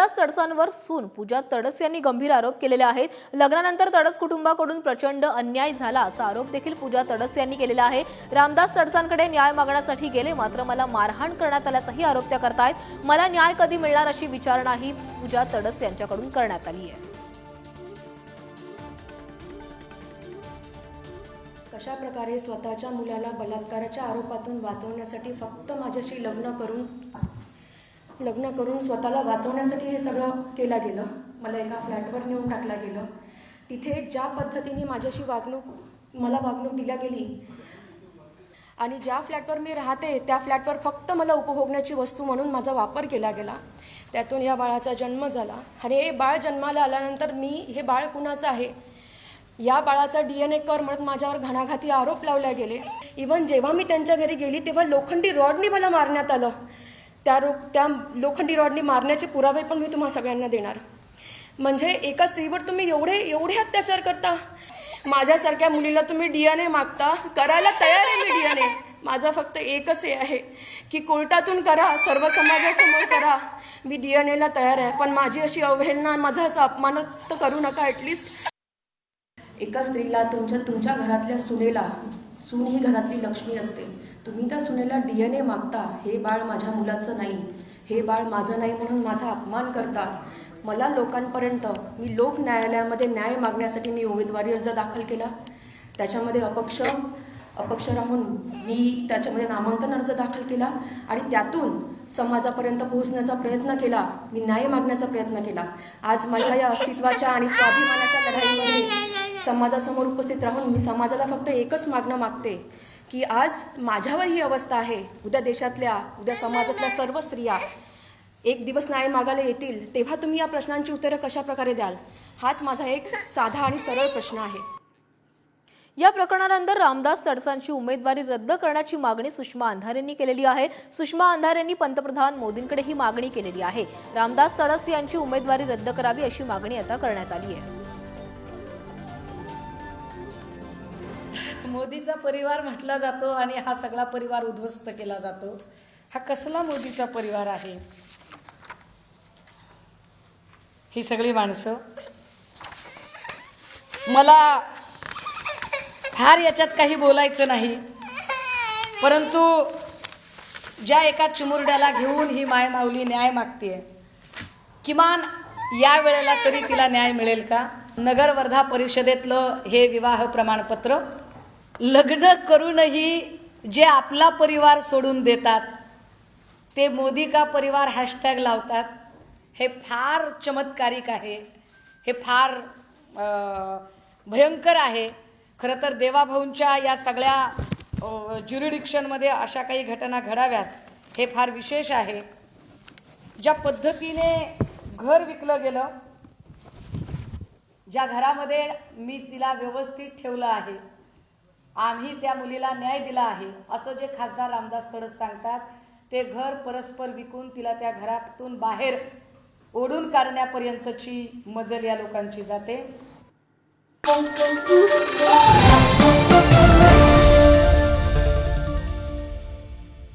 रामदास तडसांवर सून. पूजा तडस यांनी गंभीर आरोप केलेले आहेत. लग्नानंतर तडस कुटुंबाकडून प्रचंड अन्याय झाला असा आरोप देखील पूजा तडस यांनी केलेला आहे. रामदास तडसांकडे न्याय मागण्यासाठी गेले मात्र मला मारहाण करण्यात आल्याचाही आरोप त्या करतायत. मला न्याय कधी मिळणार अशी विचारणाही पूजा तडस यांच्याकडून करण्यात आली आहे. कशा प्रकारे स्वतःच्या मुलाला बलात्काराच्या आरोपातून वाचवण्यासाठी फक्त माझ्याशी लग्न करून लग्न करून स्वतःला वाचवण्यासाठी हे सगळं केलं गेलं. मला एका फ्लॅटवर नेऊन टाकलं गेलं. तिथे ज्या पद्धतीने माझ्याशी वागणूक मला वागणूक दिल्या गेली आणि ज्या फ्लॅटवर मी राहते त्या फ्लॅटवर फक्त मला उपभोगण्याची वस्तू म्हणून माझा वापर केला गेला. त्यातून या बाळाचा जन्म झाला. आणि हे बाळ जन्माला आल्यानंतर मी हे बाळ कुणाचं आहे? या बाळाचा डी एन ए कर म्हणत माझ्यावर घणाघाती आरोप लावले गेले. इवन जेव्हा मी त्यांच्या घरी गेली तेव्हा लोखंडी रॉडनी मला मारण्यात आलं. त्या रो त्या लोखंडी रॉडनी मारण्याचे पुरावे पण मी तुम्हाला सगळ्यांना देणार. म्हणजे एका स्त्रीवर तुम्ही एवढे एवढे अत्याचार करता? माझ्यासारख्या मुलीला तुम्ही डी एन ए मागता? करायला तयार आहे मी डी एन ए माझा फक्त एकच हे आहे की कोर्टातून करा सर्व समाजासमोर करा. मी डी एन एला तयार आहे पण माझी अशी अवहेलना माझा असा अपमान तर करू नका ॲटलिस्ट एका स्त्रीला तुमच्या तुमच्या घरातल्या सुनेला सून ही घरातली लक्ष्मी असते. तुम्ही त्या सुनेला डी एन ए मागता हे बाळ माझ्या मुलाचं नाही. हे बाळ माझं नाही म्हणून माझा अपमान करता. मला लोकांपर्यंत मी लोक न्यायालयामध्ये न्याय मागण्यासाठी मी उमेदवारी अर्ज दाखल केला. त्याच्यामध्ये अपक्ष अपक्ष राहून मी त्याच्यामध्ये नामांकन अर्ज दाखल केला आणि त्यातून समाजापर्यंत पोहोचण्याचा प्रयत्न केला. मी न्याय मागण्याचा प्रयत्न केला. आज माझ्या या अस्तित्वाच्या आणि स्वाभिमानाच्या लढाईमध्ये समाजासमोर उपस्थित राहून मी समाजाला फक्त एकच मागणं मागते की आज माझ्यावर ही अवस्था आहे. उद्या देशातल्या उद्या समाजातल्या सर्व स्त्रिया एक दिवस न्याय मागायला येतील तेव्हा तुम्ही या प्रश्नांची उत्तरं कशा प्रकारे द्याल? हाच माझा एक साधा आणि सरळ प्रश्न आहे. या प्रकरणानंतर रामदास तडसांची उमेदवारी रद्द करण्याची मागणी सुषमा अंधारेंनी केलेली आहे. सुषमा अंधारेंनी पंतप्रधान मोदींकडे ही मागणी केलेली आहे. रामदास तडस यांची उमेदवारी रद्द करावी अशी मागणी आता करण्यात आली आहे. मोदीचा परिवार म्हटला जातो आणि हा सगळा परिवार उद्ध्वस्त केला जातो. हा कसला मोदीचा परिवार आहे? ही सगळी माणसं. मला फार याच्यात काही बोलायचं नाही. परंतु ज्या एका चिमुरड्याला घेऊन ही मायमाऊली न्याय मागते किमान या वेळेला तरी तिला न्याय मिळेल का? नगर वर्धा परिषदेतलं हे विवाह प्रमाणपत्र लग्न करूनही जे आपला परिवार सोडून देतात ते मोदी का परिवार हॅशटॅग लावतात हे फार चमत्कारिक आहे. हे फार भयंकर आहे. खरं तर देवाभाऊंच्या या सगळ्या ज्युरिडिक्शनमध्ये अशा काही घटना घडाव्यात हे फार विशेष आहे. ज्या पद्धतीने घर विकलं गेलं ज्या घरामध्ये मी तिला व्यवस्थित ठेवलं आहे आम्ही त्या मुलीला न्याय दिला आहे. असं जे खासदार रामदास तडस सांगतात ते घर परस्पर विकून तिला त्या घरातून बाहेर ओढून काढण्यापर्यंतची मजल या लोकांची जाते.